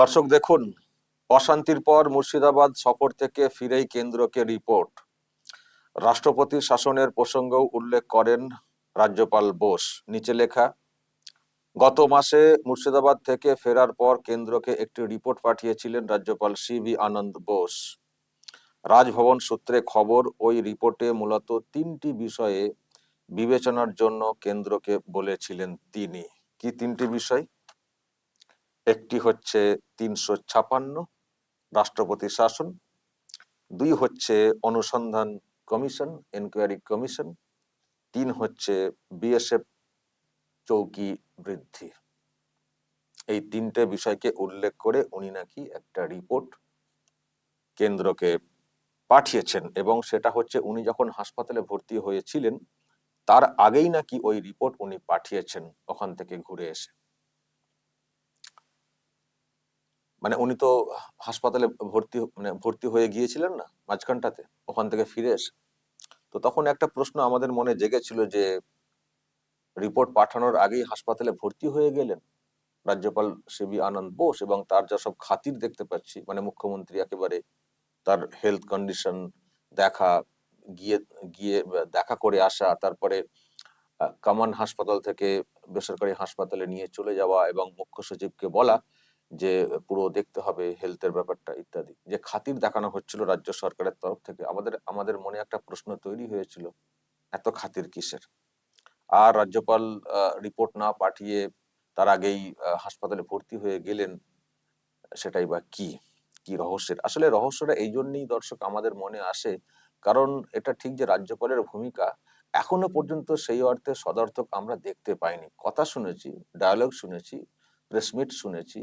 দর্শক, দেখুন, অশান্তির পর মুর্শিদাবাদ সফর থেকে ফিরেই কেন্দ্রকে রিপোর্ট। রাষ্ট্রপতির শাসনের প্রসঙ্গও উল্লেখ করেন রাজ্যপাল বোস। নিচে লেখা, গত মাসে মুর্শিদাবাদ থেকে ফেরার পর কেন্দ্রকে একটি রিপোর্ট পাঠিয়েছিলেন রাজ্যপাল সি ভি আনন্দ বোস। রাজভবন সূত্রে খবর, ওই রিপোর্টে মূলত তিনটি বিষয়ে বিবেচনার জন্য কেন্দ্রকে বলেছিলেন তিনি। কি তিনটি বিষয়? একটি হচ্ছে তিনশো ছাপান্ন রাষ্ট্রপতি শাসন, দুই হচ্ছে অনুসন্ধান কমিশন এনকোয়ারি কমিশন, তিন হচ্ছে বিএসএফ চৌকি বৃদ্ধি। এই তিনটে বিষয়কে উল্লেখ করে উনি নাকি একটা রিপোর্ট কেন্দ্রকে পাঠিয়েছেন এবং সেটা হচ্ছে উনি যখন হাসপাতালে ভর্তি হয়েছিলেন, তার আগেই নাকি ওই রিপোর্ট উনি পাঠিয়েছেন ওখান থেকে ঘুরে এসে। মানে উনি তো হাসপাতালে ভর্তি মানে ভর্তি হয়ে গিয়েছিলেন না, মাঝখানটাতে, ওখান থেকে ফিরে এসে। তো তখন একটা প্রশ্ন আমাদের মনে জেগেছিল যে, রিপোর্ট পাঠানোর আগেই হাসপাতালে ভর্তি হয়ে গেলেন রাজ্যপাল সিবি আনন্দ বোস এবং তার যা সব খাতির দেখতে পাচ্ছি মানে মুখ্যমন্ত্রী একেবারে তার হেলথ কন্ডিশন দেখা, গিয়ে গিয়ে দেখা করে আসা, তারপরে কামান হাসপাতাল থেকে বেসরকারি হাসপাতালে নিয়ে চলে যাওয়া এবং মুখ্য সচিবকে বলা যে পুরো দেখতে হবে হেলথের ব্যাপারটা ইত্যাদি। যে, খাতির দেখানো হচ্ছিল রাজ্য সরকারের তরফ থেকে। আমাদের আমাদের মনে একটা প্রশ্ন তৈরি হয়েছিল, এত খাতির কিসের? আর রাজ্যপাল রিপোর্ট না পাঠিয়ে তার আগেই হাসপাতালে ভর্তি হয়ে গেলেন, সেটাই বা কি? কি রহস্যের? আসলে রহস্যটা এই জন্যই দর্শক আমাদের মনে আসে, কারণ এটা ঠিক যে রাজ্যপালের ভূমিকা, এখনও পর্যন্ত সেই অর্থে সদর্থক আমরা দেখতে পাইনি। কথা শুনেছি ডায়ালগ শুনেছি প্রেসমিট শুনেছি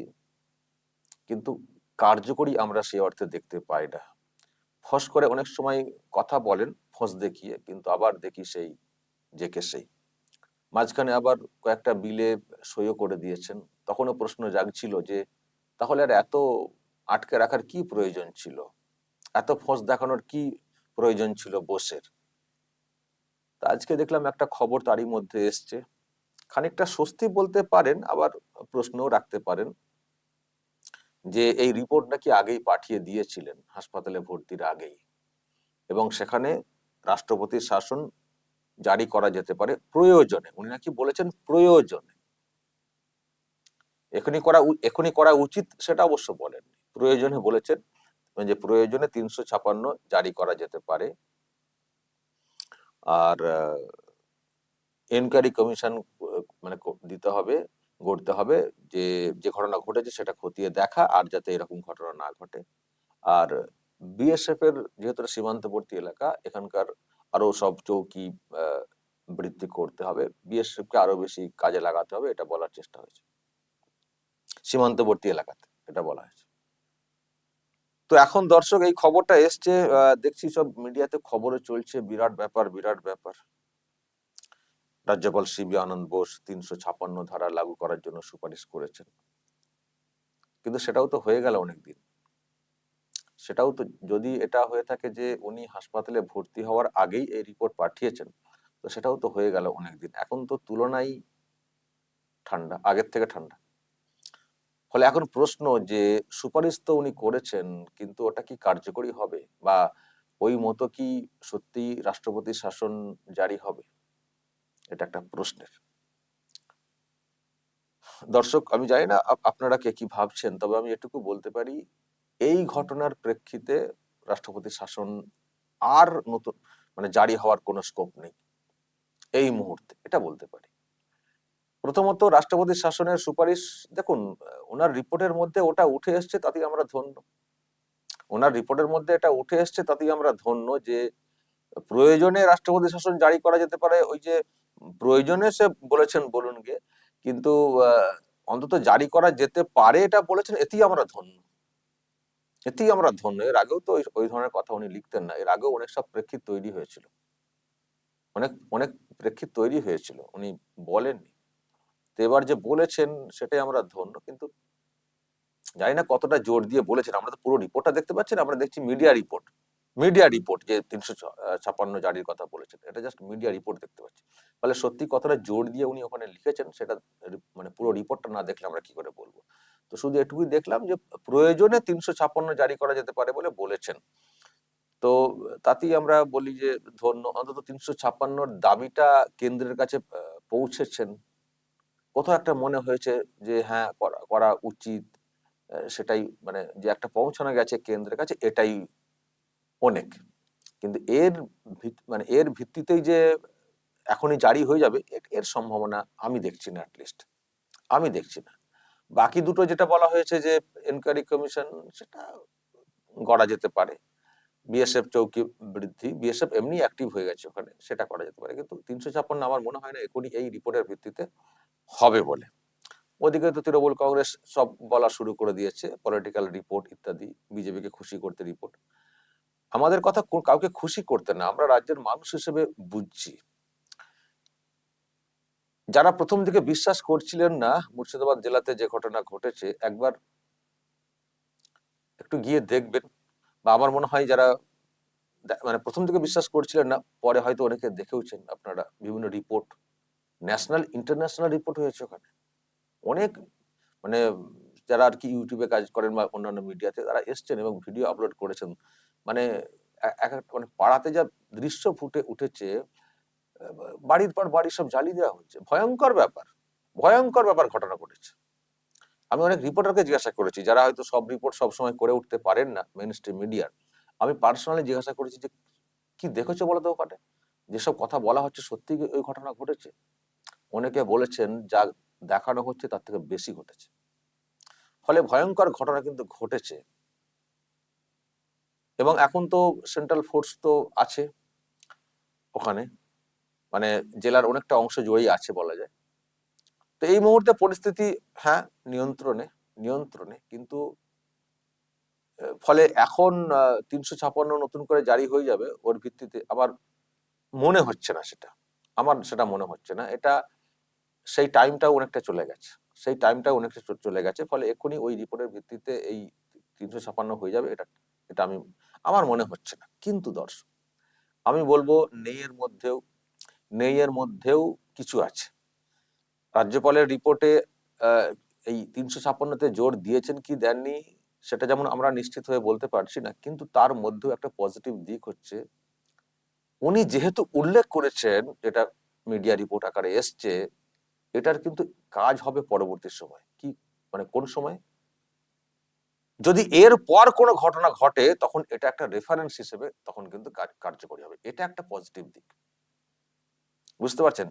কিন্তু কার্যকরী আমরা সেই অর্থে দেখতে পাই না। ফস করে অনেক সময় কথা বলেন, ফস দেখিয়ে, কিন্তু আবার দেখি সেই জেকে সেই। মাঝখানে আবার কয়েকটা বিলে সইও করে দিয়েছেন। তখনও প্রশ্ন জাগছিল যে, তাহলে আর এত আটকে রাখার কি প্রয়োজন ছিল? এত ফস দেখানোর কি প্রয়োজন ছিল বোসের? তা আজকে দেখলাম একটা খবর তারই মধ্যে এসছে। খানিকটা স্বস্তি বলতে পারেন, আবার প্রশ্নও রাখতে পারেন। যে এই রিপোর্ট নাকি আগেই পাঠিয়ে দিয়েছিলেন হাসপাতালে ভর্তির আগেই। এবং সেখানে রাষ্ট্রপতির শাসন জারি করা যেতে পারে প্রয়োজনে। উনি নাকি বলেছেন প্রয়োজনে। এখনই করা এখনই করা উচিত সেটা অবশ্য বলেননি। প্রয়োজনে বলেছেন, যে প্রয়োজনে তিনশো ছাপান্ন জারি করা যেতে পারে। আর এনকোয়ারি কমিশন মানে দিতে হবে গড়তে হবে যে যে ঘটনা ঘটেছে সেটা খতিয়ে দেখা আর যাতে এরকম ঘটনা না ঘটে। আর বিএসএফ এর যেহেতু সীমান্তবর্তী এলাকা, এখানকার আরও সব চৌকি বৃদ্ধি করতে হবে। বিএসএফ কে আরও বেশি কাজে লাগাতে হবে, এটা বলার চেষ্টা হয়েছে। সীমান্তবর্তী এলাকাতে, এটা বলা হয়েছে। তো এখন দর্শক এই খবরটা এসছে দেখছি সব মিডিয়াতে খবরে চলছে, বিরাট ব্যাপার বিরাট ব্যাপার। রাজ্যপাল সিবি আনন্দ বোস তিনশো ছাপান্ন ধারা লাগু করার জন্য সুপারিশ করেছেন। কিন্তু সেটাও তো হয়ে গেল অনেকদিন। সেটাও তো যদি এটা হয়ে থাকে যে উনি হাসপাতালে ভর্তি হওয়ার আগেই এই রিপোর্ট পাঠিয়েছেন, তো সেটাও তো হয়ে গেল অনেকদিন। এখন তো তুলনায় ঠান্ডা, আগের থেকে ঠান্ডা। ফলে এখন প্রশ্ন যে সুপারিশ তো উনি করেছেন, কিন্তু ওটা কি কার্যকরী হবে? বা ওই মতো কি সত্যি রাষ্ট্রপতির শাসন জারি হবে? এটা একটা প্রশ্নের। দর্শক, আমি জানি না আপনারা কে কি ভাবছেন, তবে আমি এটুকু বলতে পারি, এই ঘটনার প্রেক্ষিতে রাষ্ট্রপতি শাসন আর নতুন মানে জারি হওয়ার কোনো স্কোপ নেই। এই মুহূর্তে, এটা বলতে পারি। প্রথমত রাষ্ট্রপতি শাসনের সুপারিশ, দেখুন, ওনার রিপোর্টের মধ্যে ওটা উঠে এসছে তাতেই আমরা ধন্য। ওনার রিপোর্টের মধ্যে এটা উঠে এসছে তাতেই আমরা ধন্য যে প্রয়োজনে রাষ্ট্রপতি শাসন জারি করা যেতে পারে, ওই যে প্রয়োজনে সে বলেছেন বলুন গে কিন্তু অন্তত জারি করা যেতে পারে এটা বলেছেন, এতেই আমরা ধন্য। এতেই আমরা ধন্য। এর আগেও তো ওই- ধরনের কথা উনি লিখতেন না। এর আগেও অনেক সব প্রেক্ষিত তৈরি হয়েছিল। অনেক অনেক প্রেক্ষিত তৈরি হয়েছিল। উনি বলেননি। তো এবার যে বলেছেন, সেটাই আমরা ধন্য, কিন্তু জানি না কতটা জোর দিয়ে বলেছেন। আমরা তো পুরো রিপোর্টটা দেখতে পাচ্ছি না, আমরা দেখছি মিডিয়া রিপোর্ট মিডিয়া রিপোর্ট যে তিনশো ছাপান্ন জারির কথা বলেছেন, এটা জাস্ট মিডিয়া রিপোর্ট দেখতে পাচ্ছি। ফলে সত্যি কতটা জোর দিয়ে উনি ওখানে লিখেছেন, সেটা মানে পুরো রিপোর্টটা না দেখলে আমরা কি করে বলব? তো শুধু এটুকুই দেখলাম যে প্রয়োজনে তিনশো ছাপ্পান্ন জারি করা যেতে পারে বলে বলেছেন। তো তাতেই আমরা বলি যে ধন্য, অন্তত তিনশো ছাপ্পান্নর দাবিটা কেন্দ্রের কাছে পৌঁছেছেন। কোথাও একটা মনে হয়েছে যে হ্যাঁ করা উচিত সেটাই মানে যে একটা পৌঁছানো গেছে কেন্দ্রের কাছে, এটাই অনেক। কিন্তু এর মানে এর ভিত্তিতেই যে এখনই জারি হয়ে যাবে এর সম্ভাবনা আমি দেখছি না অ্যাটলিস্ট আমি দেখছি না। বাকি দুটো যেটা বলা হয়েছে যে এনকোয়ারি কমিশন সেটা গড়া যেতে পারে। বিএসএফ চৌকি বৃদ্ধি বিএসএফ এমনি অ্যাক্টিভ হয়ে গেছে ওখানে, সেটা করা যেতে পারে। কিন্তু তিনশো ছাপ্পান্ন আমার মনে হয় না এখনই এই রিপোর্টের ভিত্তিতে হবে বলে। ওদিকে তো তৃণমূল কংগ্রেস সব বলা শুরু করে দিয়েছে পলিটিক্যাল রিপোর্ট ইত্যাদি বিজেপিকে খুশি করতে রিপোর্ট আমাদের কথা কাউকে খুশি করতে না, আমরা রাজ্যের মানুষ হিসেবে বুঝছি। যারা প্রথম দিকে বিশ্বাস করছিলেন না, মুর্শিদাবাদ জেলাতে যে ঘটনা ঘটেছে, একবার একটু গিয়ে দেখবেন। বা আমার মনে হয় যারা মানে প্রথম দিকে বিশ্বাস করছিলেন না, পরে হয়তো অনেকে দেখেওছেন আপনারা বিভিন্ন রিপোর্ট। ন্যাশনাল, ইন্টারন্যাশনাল রিপোর্ট হয়েছে ওখানে। অনেক মানে যারা আর কি ইউটিউবে কাজ করেন বা অন্যান্য মিডিয়াতে, তারা এসছেন এবং ভিডিও আপলোড করেছেন। মানে এক মানে পাড়াতে যা দৃশ্য ফুটে উঠেছে বাড়ির পর বাড়ি সব জ্বালিয়ে দেওয়া হচ্ছে ভয়ঙ্কর ব্যাপার ভয়ঙ্কর ব্যাপার ঘটনা ঘটেছে। আমি অনেক রিপোর্টারকে জিজ্ঞাসা করেছি, যারা হয়তো সব রিপোর্ট সব সময় করে উঠতে পারেন না মেন স্ট্রিম মিডিয়ার আমি পার্সোনালি জিজ্ঞাসা করেছি যে, কি দেখেছ বলো তো ওখানে? যেসব কথা বলা হচ্ছে সত্যি ওই ঘটনা ঘটেছে? অনেকে বলেছেন, যা দেখানো হচ্ছে তার থেকে বেশি ঘটেছে। ফলে ভয়ঙ্কর ঘটনা কিন্তু ঘটেছে। এবং এখন তো সেন্ট্রাল ফোর্স তো আছে ওখানে। মানে জেলার অনেকটা অংশ জুড়েই আছে বলা যায়। তো এই মুহূর্তে পরিস্থিতি হ্যাঁ নিয়ন্ত্রণে নিয়ন্ত্রণে। কিন্তু ফলে এখন তিনশো ছাপান্ন নতুন করে জারি হয়ে যাবে, ওর ভিত্তিতে আবার মনে হচ্ছে না সেটা। আমার সেটা মনে হচ্ছে না। এটা সেই টাইমটাও অনেকটা চলে গেছে। সেই টাইমটাও অনেকটা চলে গেছে। ফলে এক্ষুনি ওই রিপোর্টের ভিত্তিতে এই তিনশো ছাপান্ন হয়ে যাবে। এটা এটা আমি আমার মনে হচ্ছে না। কিন্তু দর্শক, আমি বলব নেইয়ের মধ্যেও নেইয়ের মধ্যেও কিছু আছে। রাজ্যপালের রিপোর্টে এই তিনশো ছাপ্পান্নতে জোর দিয়েছেন কি দেননি, সেটা যেমন আমরা নিশ্চিত হয়ে বলতে পারছি না, কিন্তু তার মধ্যেও একটা পজিটিভ দিক হচ্ছে, উনি যেহেতু উল্লেখ করেছেন, যেটা মিডিয়া রিপোর্ট আকারে এসছে, এটার কিন্তু কাজ হবে পরবর্তী সময়। কি মানে কোন সময়? যদি এর পর কোনো ঘটনা ঘটে, তখন এটা একটা রেফারেন্স হিসেবে তখন কিন্তু কার্যকরী হবে। এটা একটা পজিটিভ দিক। বুঝতে পারছেন?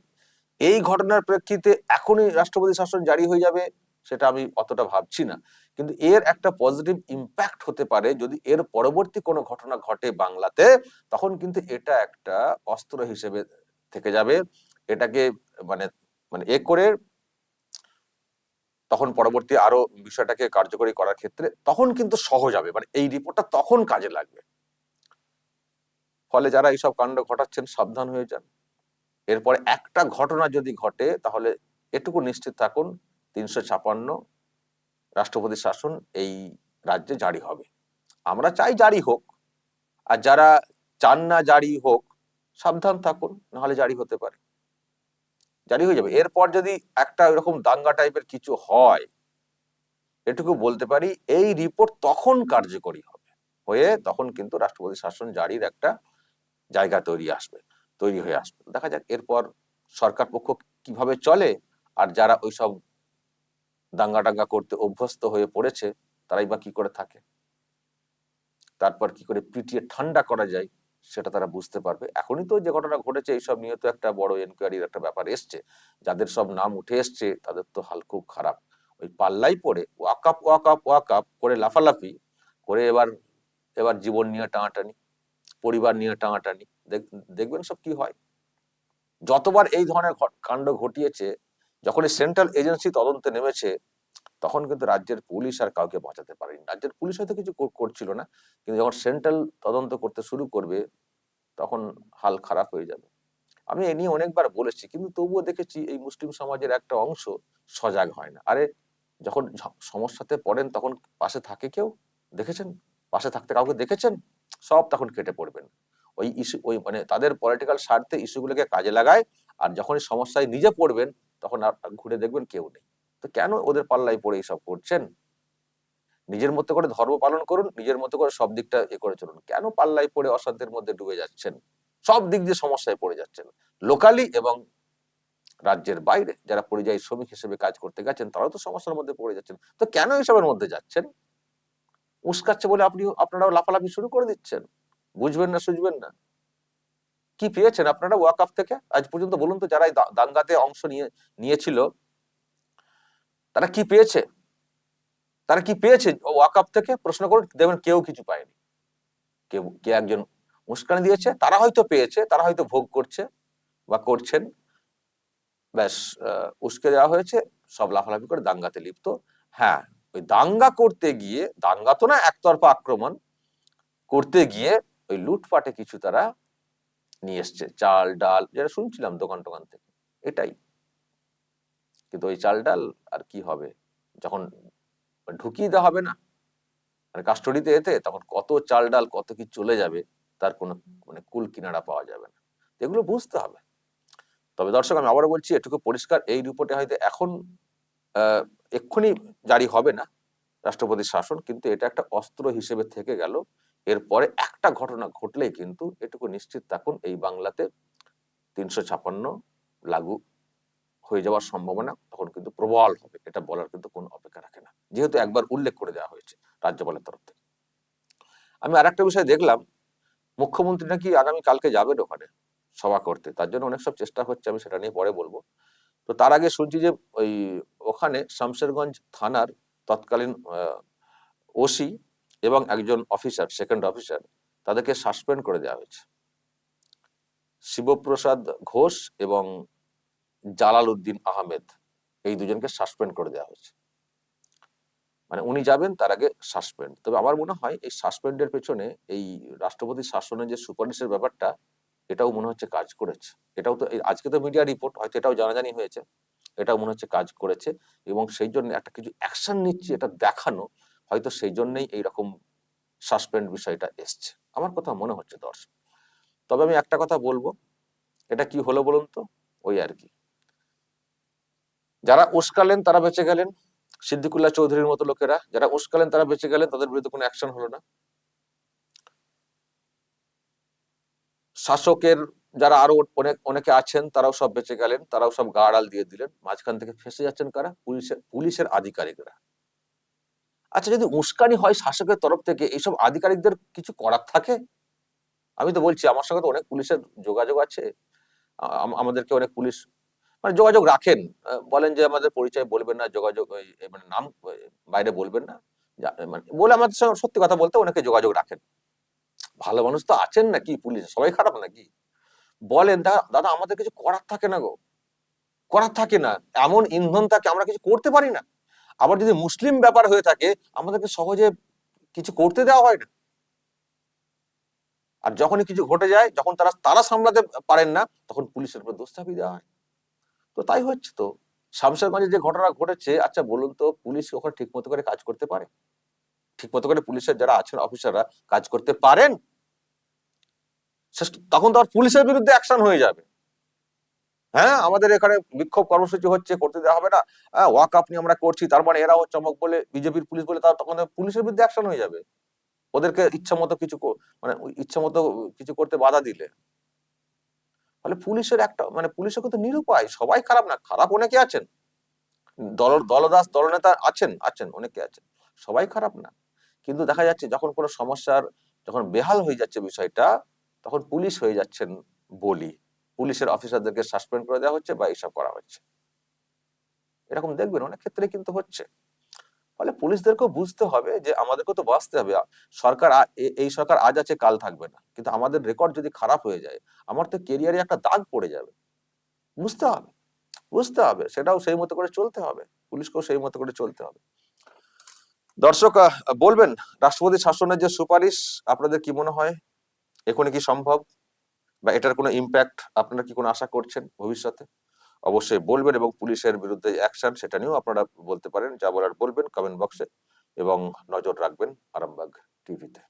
এই ঘটনার প্রেক্ষিতে এখনই রাষ্ট্রপতি শাসন জারি হয়ে যাবে, সেটা আমি অতটা ভাবছি না। কিন্তু এর একটা পজিটিভ ইম্প্যাক্ট হতে পারে যদি এর পরবর্তী কোনো ঘটনা ঘটে বাংলাতে, তখন কিন্তু এটা একটা অস্ত্র হিসেবে থেকে যাবে। এটাকে মানে মানে এ করে তখন পরবর্তী আরও বিষয়টাকে কার্যকরী করার ক্ষেত্রে তখন কিন্তু সহজ হবে। মানে এই রিপোর্টটা তখন কাজে লাগবে। ফলে যারা এইসব কাণ্ড ঘটাচ্ছেন, সাবধান হয়ে যান। এরপরে একটা ঘটনা যদি ঘটে, তাহলে এটুকু নিশ্চিত থাকুন, তিনশো ছাপান্ন রাষ্ট্রপতি শাসন এই রাজ্যে জারি হবে। আমরা চাই জারি হোক। আর যারা চান না জারি হোক, সাবধান থাকুন, নাহলে জারি হতে পারে। জারি হয়ে যাবে। এরপর যদি একটা এরকম দাঙ্গা টাইপের কিছু হয়, এটুকু বলতে পারি, এই রিপোর্ট তখন কার্যকরী হবে। হয়ে তখন কিন্তু রাষ্ট্রপতি শাসন জারির একটা জায়গা তৈরি আসবে, তৈরি হয়ে আসবে। দেখা যাক এরপর সরকার পক্ষ কীভাবে চলে, আর যারা ওইসব দাঙ্গা টাঙ্গা করতে অভ্যস্ত হয়ে পড়েছে, তারাই বা কি করে থাকে? তারপর কি করে পিটিয়ে ঠান্ডা করা যায়? সেটা তারা বুঝতে পারবে। এখনই তো যে ঘটনা ঘটেছে, এইসব নিয়ে তো একটা বড় এনকোয়ারির একটা ব্যাপার এসছে। যাদের সব নাম উঠে এসছে, তাদের তো হাল খুব খারাপ। ওই পাল্লাই পড়ে ওয়াকাপ ওয়াকাপ ওয়াকাপ করে লাফালাফি করে এবার এবার জীবন নিয়ে টানাটানি, পরিবার নিয়ে টানাটানি। দেখ- দেখবেন সব কি হয়? যতবার এই ধরনের কাণ্ড ঘটিয়েছে যখন সেন্ট্রাল এজেন্সি তদন্তে নেমেছে তখন কিন্তু রাজ্যের পুলিশ আর কাউকে বাঁচাতে পারেনি। রাজ্যের পুলিশ হয়তো কিছু কর- করছিল না, কিন্তু যখন সেন্ট্রাল তদন্ত করতে শুরু করবে, তখন হাল খারাপ হয়ে যাবে। আমি এ নিয়ে অনেকবার বলেছি, কিন্তু তবুও দেখেছি এই মুসলিম সমাজের একটা অংশ সজাগ হয় না। আরে, যখন সমস্যাতে পড়েন, তখন পাশে থাকে কেউ? দেখেছেন? পাশে থাকতে কাউকে দেখেছেন? সব তখন কেটে পড়বেন। ওই ইস্যু, ওই মানে তাদের পলিটিক্যাল স্বার্থে ইস্যুগুলোকে কাজে লাগায়, আর যখন সমস্যায় নিজে পড়বেন, তখন আর ঘুরে দেখবেন কেউ নেই। তো কেন ওদের পাল্লায় পড়ে এইসব করছেন? নিজের মতো করে ধর্ম পালন করুন, নিজের মতো করে সব দিকটা এ করে চলুন। কেন পাল্লাই পড়ে অশান্তির মধ্যে ডুবে যাচ্ছেন? সব দিক দিয়ে সমস্যায় পড়ে যাচ্ছেন। লোকালি এবং রাজ্যের বাইরে যারা পরিযায়ী শ্রমিক হিসেবে কাজ করতে গেছেন, তারাও তো সমস্যার মধ্যে পড়ে যাচ্ছেন। তো কেন এসবের মধ্যে যাচ্ছেন? উস্কাচ্ছে বলে আপনি, আপনারাও লাফালাফি শুরু করে দিচ্ছেন। বুঝবেন না, সুঝবেন না। কি পেয়েছেন আপনারা ওয়াকআপ থেকে? আজ পর্যন্ত বলুন তো যারা দাঙ্গাতে অংশ নিয়ে, নিয়েছিল তারা কি পেয়েছে? তারা কি পেয়েছে? ওয়াকআপ থেকে প্রশ্ন করে দেবেন কেউ কিছু পায়নি। কেউ, কে একজন উস্কানি দিয়েছে, তারা হয়তো পেয়েছে, তারা হয়তো ভোগ করছে বা করছেন। ব্যাস উস্কে দেওয়া হয়েছে, সব লাফালাফি করে দাঙ্গাতে লিপ্ত। হ্যাঁ ওই দাঙ্গা করতে গিয়ে, দাঙ্গা তো না, একতরফা আক্রমণ। করতে গিয়ে ওই লুটপাটে কিছু তারা নিয়ে এসছে, চাল, ডাল, যেটা শুনছিলাম দোকান টোকান থেকে। এটাই। কিন্তু ওই চাল ডাল আর কি হবে? যখন ঢুকিয়ে দেওয়া হবে না মানে কাস্টডিতে এতে, তখন কত চাল ডাল কত কি চলে যাবে, তার কোনো মানে কুল কিনারা পাওয়া যাবে না। এগুলো বুঝতে হবে। তবে দর্শক, আমি আবারও বলছি, এটুকু পরিষ্কার, এই রিপোর্টে হয়তো এখন এক্ষুনি জারি হবে না রাষ্ট্রপতির শাসন, কিন্তু এটা একটা অস্ত্র হিসেবে থেকে গেল। এরপরে একটা ঘটনা ঘটলেই কিন্তু এটুকু নিশ্চিত থাকুন, এই বাংলাতে তিনশো ছাপান্ন লাগু হয়ে যাওয়ার সম্ভাবনা তখন কিন্তু প্রবল হবে। এটা বলার কিন্তু কোনো অপেক্ষা রাখে না। যেহেতু একবার উল্লেখ করে দেওয়া হয়েছে রাজ্যপালের তরফ থেকে। আমি আর একটা বিষয় দেখলাম, মুখ্যমন্ত্রী নাকি আগামী কালকে যাবেন ওখানে সভা করতে। তার জন্য অনেক সব চেষ্টা হচ্ছে, আমি সেটা নিয়ে পরে বলব। তো তার আগে শুনছি যে ওই ওখানে শামশেরগঞ্জ থানার তৎকালীন ওসি এবং একজন অফিসার, সেকেন্ড অফিসার, তাদেরকে সাসপেন্ড করে দেওয়া হয়েছে। শিবপ্রসাদ ঘোষ এবং জালাল উদ্দিন আহমেদ, এই দুজনকে সাসপেন্ড করে দেওয়া হয়েছে। মানে উনি যাবেন, তার আগে সাসপেন্ড তবে আমার মনে হয় এই সাসপেন্ডের পেছনে এই রাষ্ট্রপতি শাসনের যে সুপারিশের ব্যাপারটা, এটাও মনে হচ্ছে কাজ করেছে। এটাও তো আজকে তো মিডিয়া রিপোর্ট হয়তো এটাও জানাজানি হয়েছে। এটাও মনে হচ্ছে কাজ করেছে এবং সেই জন্য একটা কিছু অ্যাকশন নিচ্ছে এটা দেখানো, হয়তো সেই জন্যই এইরকম সাসপেন্ড বিষয়টা এসছে। আমার কথা মনে হচ্ছে দর্শক। তবে আমি একটা কথা বলব, এটা কি হলো বলুন তো? ওই আর কি। যারা উস্কালেন তারা বেঁচে গেলেন। সিদ্দিকুল্লাহ চৌধুরীর মতো লোকেরা, যারা উস্কালেন তারা বেঁচে গেলেন, তাদের বিরুদ্ধে কোনো অ্যাকশন হলো না। শাসকের যারা আরও অনেক, অনেকে আছেন, তারাও সব বেঁচে গেলেন, তারাও সব গা আড়াল দিয়ে দিলেন। মাঝখান থেকে ফেসে যাচ্ছেন কারা? পুলিশের পুলিশের আধিকারিকরা। আচ্ছা যদি উস্কানি হয় শাসকের তরফ থেকে এইসব আধিকারিকদের কিছু করার থাকে? আমি তো বলছি, আমার সঙ্গে তো অনেক পুলিশের যোগাযোগ আছে। আমাদেরকে অনেক পুলিশ মানে যোগাযোগ রাখেন। বলেন যে আমাদের পরিচয় বলবেন না, যোগাযোগ মানে নাম বাইরে বলবেন না। মানে বলে আমাদের সঙ্গে সত্যি কথা বলতে অনেকে যোগাযোগ রাখেন। ভালো মানুষ তো আছেন নাকি পুলিশ? সবাই খারাপ নাকি? বলেন দাদা, আমাদের কিছু করার থাকে না গো। করার থাকে না। এমন ইন্ধন থাকে, আমরা কিছু করতে পারি না। আবার যদি মুসলিম ব্যাপার হয়ে থাকে, আমাদেরকে সহজে কিছু করতে দেওয়া হয় না। আর যখনই কিছু ঘটে যায়, যখন তারা তারা সামলাতে পারেন না, তখন পুলিশের উপর দোষ চাপিয়ে দেওয়া হয়। তো তাই হচ্ছে তো। শামশেরগঞ্জে যে ঘটনা ঘটেছে আচ্ছা বলুন তো, পুলিশ ওখানে ঠিক মতো করে কাজ করতে পারে? ঠিক মতো করে পুলিশের যারা আছেন, অফিসাররা কাজ করতে পারেন? তখন তো আর পুলিশের বিরুদ্ধে অ্যাকশন হয়ে যাবে। হ্যাঁ আমাদের এখানে বিক্ষোভ কর্মসূচি হচ্ছে, করতে দেওয়া হবে না। হ্যাঁ ওয়াক আপ নিয়ে আমরা করছি, তার মানে এরাও চমক বলে, বিজেপির পুলিশ বলে তার তখন পুলিশের বিরুদ্ধে অ্যাকশন হয়ে যাবে। ওদেরকে ইচ্ছা মতো কিছু মানে ইচ্ছা মতো কিছু করতে বাধা দিলে। ফলে পুলিশের একটা মানে পুলিশের কিন্তু নিরুপায়, সবাই খারাপ না, খারাপ অনেকে আছেন। দল, দলদাস, দলনেতা আছেন আছেন, অনেকে আছেন, সবাই খারাপ না। কিন্তু দেখা যাচ্ছে যখন কোনো সমস্যার, যখন বেহাল হয়ে যাচ্ছে বিষয়টা, তখন পুলিশ হয়ে যাচ্ছেন বলি। পুলিশের অফিসারদেরকে সাসপেন্ড করে দেওয়া হচ্ছে বা এইসব করা হচ্ছে। এরকম দেখবেন অনেক ক্ষেত্রে কিন্তু হচ্ছে। ফলে পুলিশদেরকেও বুঝতে হবে যে আমাদেরকেও তো বাঁচতে হবে। সরকার এই সরকার আজ আছে, কাল থাকবে না। কিন্তু আমাদের রেকর্ড যদি খারাপ হয়ে যায়, আমার তো কেরিয়ারে একটা দাগ পড়ে যাবে। বুঝতে হবে বুঝতে হবে। সেটাও সেই মতো করে চলতে হবে। পুলিশকেও সেই মতো করে চলতে হবে। দর্শক বলবেন, রাষ্ট্রপতি শাসনের যে সুপারিশ, আপনাদের কি মনে হয়? এখনই কি সম্ভব? বা এটার কোনো ইম্প্যাক্ট আপনারা কি কোনো আশা করছেন ভবিষ্যতে? অবশ্যই বলবেন এবং পুলিশের বিরুদ্ধে অ্যাকশন সেটা নিয়েও আপনারা বলতে পারেন। যা বলার বলবেন কমেন্ট বক্সে এবং নজর রাখবেন আরামবাগ টিভিতে